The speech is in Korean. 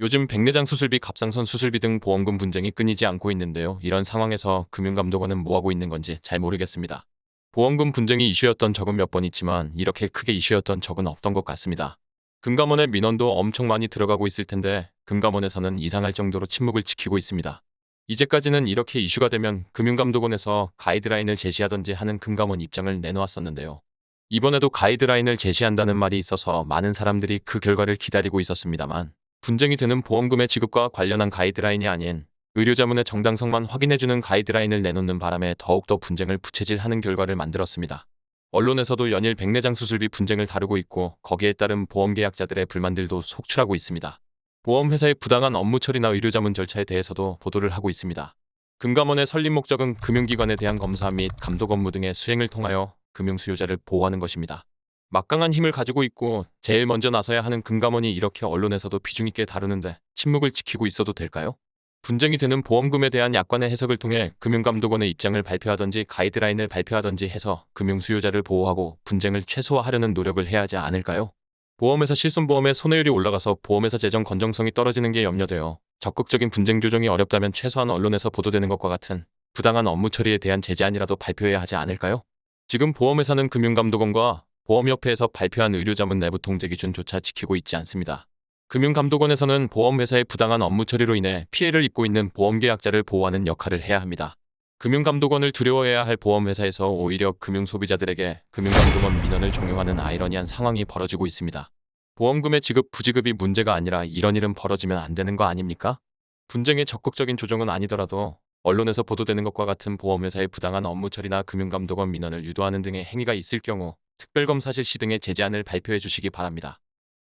요즘 백내장 수술비, 갑상선 수술비 등 보험금 분쟁이 끊이지 않고 있는데요. 이런 상황에서 금융감독원은 뭐하고 있는 건지 잘 모르겠습니다. 보험금 분쟁이 이슈였던 적은 몇 번 있지만 이렇게 크게 이슈였던 적은 없던 것 같습니다. 금감원의 민원도 엄청 많이 들어가고 있을 텐데 금감원에서는 이상할 정도로 침묵을 지키고 있습니다. 이제까지는 이렇게 이슈가 되면 금융감독원에서 가이드라인을 제시하던지 하는 금감원 입장을 내놓았었는데요. 이번에도 가이드라인을 제시한다는 말이 있어서 많은 사람들이 그 결과를 기다리고 있었습니다만 분쟁이 되는 보험금의 지급과 관련한 가이드라인이 아닌 의료자문의 정당성만 확인해주는 가이드라인을 내놓는 바람에 더욱더 분쟁을 부채질하는 결과를 만들었습니다. 언론에서도 연일 백내장 수술비 분쟁을 다루고 있고 거기에 따른 보험계약자들의 불만들도 속출하고 있습니다. 보험회사의 부당한 업무 처리나 의료자문 절차에 대해서도 보도를 하고 있습니다. 금감원의 설립 목적은 금융기관에 대한 검사 및 감독 업무 등의 수행을 통하여 금융수요자를 보호하는 것입니다. 막강한 힘을 가지고 있고 제일 먼저 나서야 하는 금감원이 이렇게 언론에서도 비중 있게 다루는데 침묵을 지키고 있어도 될까요? 분쟁이 되는 보험금에 대한 약관의 해석을 통해 금융감독원의 입장을 발표하던지 가이드라인을 발표하던지 해서 금융수요자를 보호하고 분쟁을 최소화하려는 노력을 해야 하지 않을까요? 보험회사 실손보험의 손해율이 올라가서 보험회사 재정 건정성이 떨어지는 게 염려되어 적극적인 분쟁 조정이 어렵다면 최소한 언론에서 보도되는 것과 같은 부당한 업무 처리에 대한 제재안이라도 발표해야 하지 않을까요? 지금 보험회사는 금융감독원과 보험협회에서 발표한 의료자문 내부 통제 기준조차 지키고 있지 않습니다. 금융감독원에서는 보험회사의 부당한 업무 처리로 인해 피해를 입고 있는 보험계약자를 보호하는 역할을 해야 합니다. 금융감독원을 두려워해야 할 보험회사에서 오히려 금융소비자들에게 금융감독원 민원을 종용하는 아이러니한 상황이 벌어지고 있습니다. 보험금의 지급 부지급이 문제가 아니라 이런 일은 벌어지면 안 되는 거 아닙니까? 분쟁의 적극적인 조정은 아니더라도 언론에서 보도되는 것과 같은 보험회사의 부당한 업무 처리나 금융감독원 민원을 유도하는 등의 행위가 있을 경우 특별검사 실 시 등의 제재안을 발표해 주시기 바랍니다.